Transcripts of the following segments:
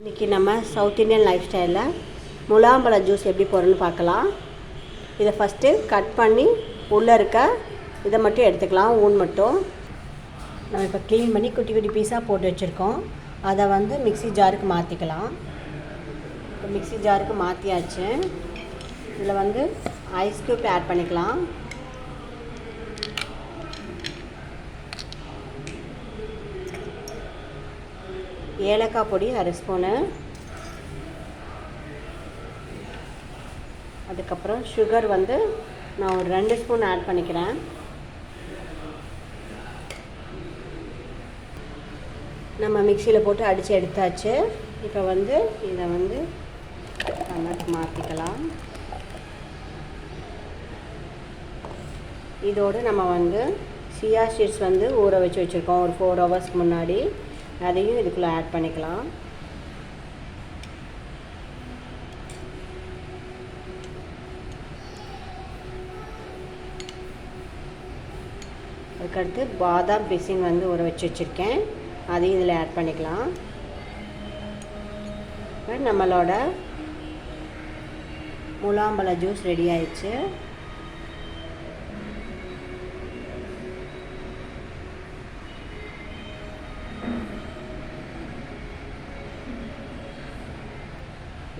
இன்றைக்கி நம்ம south Indian life ஸ்டைலில் முலாம்பழ ஜூஸ் எப்படி போகிறோன்னு பார்க்கலாம். இதை ஃபஸ்ட்டு கட் பண்ணி உள்ளே இருக்க இதை மட்டும் எடுத்துக்கலாம் ஊன் மட்டும். நம்ம இப்போ க்ளீன் பண்ணி குட்டி குட்டி பீஸாக போட்டு வச்சுருக்கோம். அதை வந்து மிக்ஸி ஜாருக்கு மாற்றிக்கலாம் இப்போ மிக்ஸி ஜாருக்கு மாற்றியாச்சு இதில் வந்து ஐஸ் க்யூப் ஆட் பண்ணிக்கலாம். ஏலக்காய் பொடி அரை ஸ்பூனு. அதுக்கப்புறம் சுகர் வந்து நான் ஒரு ரெண்டு ஸ்பூன் ஆட் பண்ணிக்கிறேன். நம்ம மிக்சியில் போட்டு அடித்து எடுத்தாச்சு. இப்போ வந்து இதை வந்து டம்ளருக்கு மாற்றிக்கலாம் இதோடு நம்ம வந்து சியா சீட்ஸ் வந்து ஊற வச்சு வச்சுருக்கோம். ஒரு ஃபோர் ஹவர்ஸ்க்கு முன்னாடி. அதையும் இதுக்குள்ளே ஆட் பண்ணிக்கலாம். அதுக்கடுத்து பாதாம் பிசின் வந்து ஊற வச்சு வச்சுருக்கேன். அதையும் இதில் ஆட் பண்ணிக்கலாம். நம்மளோட முலாம்பழ ஜூஸ் ரெடி ஆயிடுச்சு.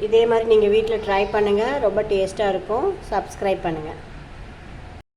இதே மாதிரி நீங்கள் வீட்டில் ட்ரை பண்ணுங்கள் ரொம்ப டேஸ்ட்டாக இருக்கும். சப்ஸ்கிரைப் பண்ணுங்கள்